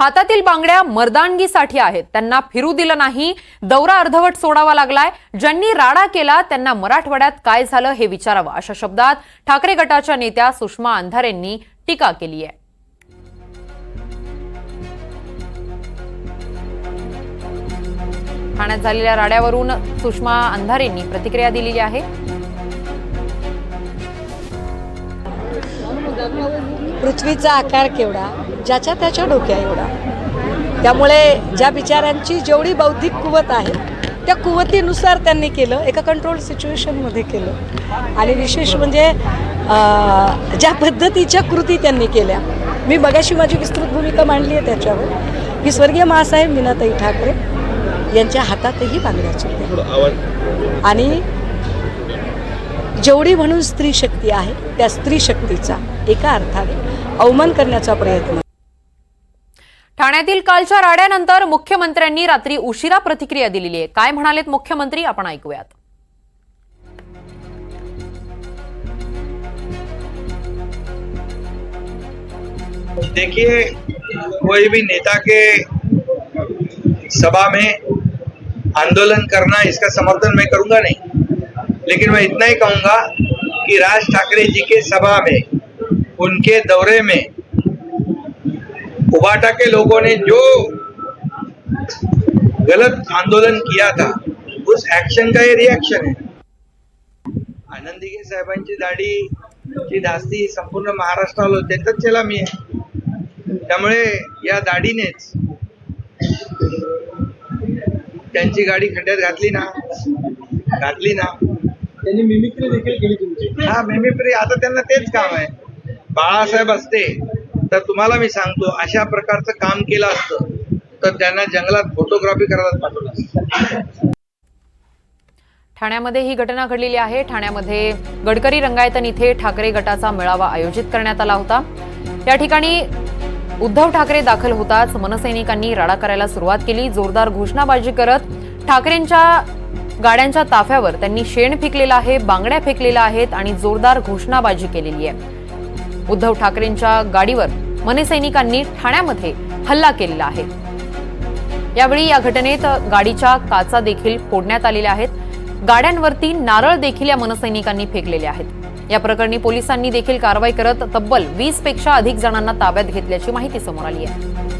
हातातील बांगड्या मर्दानगीसाठी आहेत. त्यांना फिरू दिलं नाही. दौरा अर्धवट सोडावा लागलाय. ज्यांनी राडा केला त्यांना मराठवाड्यात काय झालं हे विचारावं अशा शब्दात ठाकरे गटाच्या नेत्या सुषमा अंधारेंनी टीका केली आहे ठाण्यात झालेल्या राड्यावरून सुषमा अंधारेंनी प्रतिक्रिया दिलेली आहे. पृथ्वीचा आकार केवढा? ज्याच्या त्याच्या डोक्या एवढा. त्यामुळे ज्या बिचाऱ्यांची जेवढी बौद्धिक कुवत आहे त्या कुवतीनुसार त्यांनी केलं एका कंट्रोल सिच्युएशनमध्ये केलं. आणि विशेष म्हणजे ज्या पद्धतीच्या कृती त्यांनी केल्या. मी बघाशी माझी विस्तृत भूमिका मांडली आहे त्याच्यावर. की स्वर्गीय महासाहेब मीनाताई ठाकरे यांच्या हातातही बांगड्याचे होते आणि जेवढी म्हणून स्त्री शक्ती आहे त्या स्त्री शक्तीचा एका अर्थाने अवमान करण्याचा प्रयत्न ठाण्यातील कालच्या राड्यानंतर मुख्यमंत्र्यांनी रात्री उशिरा प्रतिक्रिया दिलेली आहे. काय म्हणालेत मुख्यमंत्री? आपण ऐकूयात. देखिए कोई भी नेता के सभा में आंदोलन करना इसका समर्थन मैं करूंगा नहीं। लेकिन मैं इतना ही कहूंगा कि राज ठाकरे जी के सभा में उनके दौरे में उबाटा के लोगों ने जो गलत आंदोलन किया था उस एक्शन का ये रिएक्शन है। आनंदीगे साहेबांची दाढी ची धास्ती संपूर्ण महाराष्ट्राला तर चला मी आहे. त्यामुळे या दाढीनेच त्यांची गाडी खड्ड्यात घातली ना घातली ना. त्यांनी मिमिक्री देखील केली तुमची. हा मेमिप्री आता त्यांना तेच काम आहे. बाळासाहेब असते तर तुम्हाला मी सांगतो अशा प्रकारचं काम केलं असतं तर त्यांना जंगलात फोटोग्राफी करायला पाठवलं असतं. ठाण्यामध्ये ही घटना घडलेली आहे. ठाण्यामध्ये गडकरी रंगायतन इथे ठाकरे गटाचा मेळावा आयोजित करण्यात आला होता. या ठिकाणी उद्धव ठाकरे दाखल होताच. मनसैनिकांनी राडा करायला सुरुवात केली. जोरदार घोषणाबाजी करत ठाकरेंच्या गाड्यांच्या ताफ्यावर त्यांनी शेण फेकलेलं आहे बांगड्या फेकलेल्या आहेत आणि जोरदार घोषणाबाजी केलेली आहे. उद्धव ठाकरेंच्या गाडीवर मनसैनिकांनी ठाण्यामध्ये हल्ला केलेला आहे. यावेळी या घटनेत गाडीच्या काचा देखील फोडण्यात आलेल्या आहेत. गाड्यांवरती नारळ देखील या मनसैनिकांनी फेकलेले आहेत. या प्रकरणी पोलिसांनी देखील कारवाई करत तब्बल वीसपेक्षा अधिक जणांना ताब्यात घेतल्याची माहिती समोर आली आहे.